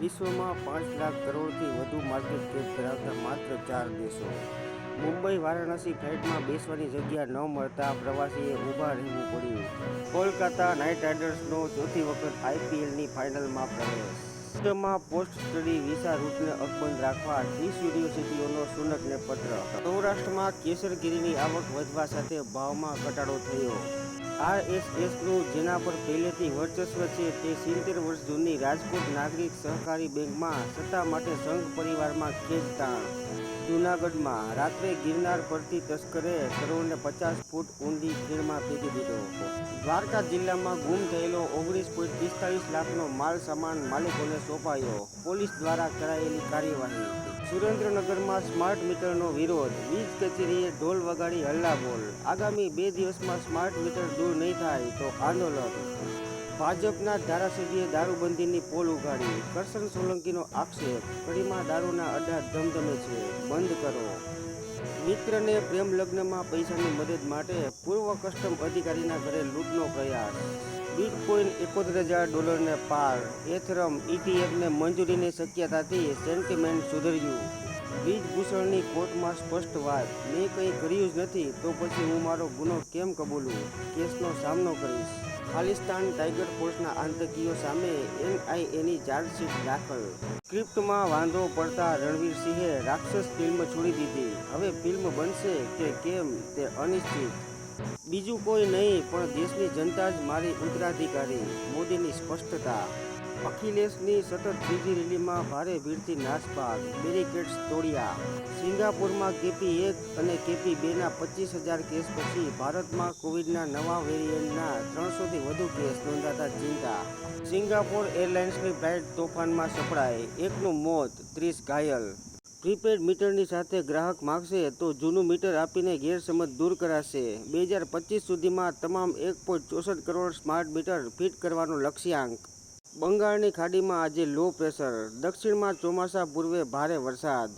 વિશ્વમાં પાંચ લાખ કરોડથી વધુ માર્કેટ કેપ ધરાવતા માત્ર ચાર દેશો. મુંબઈ, વારાણસી, ફ્લાઇટમાં બેસવાની જગ્યા ન મળતા પ્રવાસીએ ઊભા રહેવું પડ્યું. કોલકાતા નાઇટ રાઇડર્સનો ચોથી વખત આઈપીએલની ફાઇનલમાં પ્રવેશ. વિશ્વમાં પોસ્ટ સ્ટડી વિઝા રૂટને અકબંધ રાખવા ત્રીસ યુનિવર્સિટીઓનો સુનકને પત્ર. સૌરાષ્ટ્રમાં કેસરગીરીની આવક વધવા સાથે ભાવમાં ઘટાડો થયો. આરએસએસનું જેના પર પહેલેથી વર્ચસ્વ છે તે સિત્તેર વર્ષ જૂની રાજકોટ નાગરિક સહકારી બેંકમાં સત્તા માટે સંઘ પરિવારમાં ખેંચતાણ. જૂનાગઢમાં રાત્રે ગિરનાર પરથી તસ્કરે કરોડને પચાસ ફૂટ ઊંડી ખીણમાં ફેંકી દીધો દ્વારકા જિલ્લામાં ગુમ થયેલો ઓગણીસ પોઈન્ટ પિસ્તાલીસ લાખનો માલ સામાન માલિકોને સોંપાયો. પોલીસ દ્વારા કરાયેલી કાર્યવાહી. સુરેન્દ્રનગરમાં સ્માર્ટ મીટરનો વિરોધ. વીજ કચેરીએ ઢોલ વગાડી હલ્લાબોલ આગામી બે દિવસમાં સ્માર્ટ મીટર દૂર નહીં થાય તો આંદોલન. ભાજપના ધારાસભ્યએ દારૂબંધીની પોલ ઉગાડી. કરશન સોલંકીનો આક્ષેપ. કડીમાં દારૂના અડ્ડા ધમધમે છે. બંધ કરો. મિત્રને પ્રેમ લગ્નમાં પૈસાની મદદ માટે પૂર્વ કસ્ટમ અધિકારીના ઘરે લૂંટનો પ્રયાસ. બિટકોઇન એકોતેર હજાર ડોલરને પાર. એથરમ ઇટીએફને મંજૂરીની શક્યતાથી સેન્ટિમેન્ટ સુધર્યું. બ્રિજભૂષણની કોર્ટમાં સ્પષ્ટ વાત. મેં કંઈ કર્યું જ નથી, તો પછી હું મારો ગુનો કેમ કબૂલું? કેસનો સામનો કરીશ. ખાલિસ્તાન ટાઈગર ફોર્સના આતંકીઓ સામે એનઆઈએની ચાર્જશીટ દાખલ. સ્ક્રિપ્ટમાં વાંધો પડતા રણવીર સિંહે રાક્ષસ ફિલ્મ છોડી દીધી. હવે ફિલ્મ બનશે કે કેમ તે અનિશ્ચિત. બીજું કોઈ નહીં, પણ દેશની જનતા જ મારી ઉત્તરાધિકારી, મોદીની સ્પષ્ટતા. અખિલેશની સતત ત્રીજી રેલીમાં ભારે ભીડથી નાસભાગ બેરિકેડ્સ તોડ્યા. સિંગાપુરમાં કેપી એક અને કેપી બેના પચીસ હજાર કેસ પછી ભારતમાં કોવિડના નવા વેરિયન્ટના ત્રણસોથી વધુ કેસ નોંધાતા ચિંતા. સિંગાપોર એરલાઇન્સની ફ્લાઇટ તોફાનમાં સપડાય. એકનું મોત, ત્રીસ ઘાયલ. પ્રીપેડ મીટરની સાથે ગ્રાહક માગશે તો જૂનું મીટર આપીને ગેરસમજ દૂર કરાશે. બે હજાર પચીસ સુધીમાં તમામ એક પોઈન્ટ ચોસઠ કરોડ સ્માર્ટ મીટર ફિટ કરવાનો લક્ષ્યાંક. બંગાળની ખાડીમાં આજે લો પ્રેશર. દક્ષિણમાં ચોમાસા પૂર્વે ભારે વરસાદ.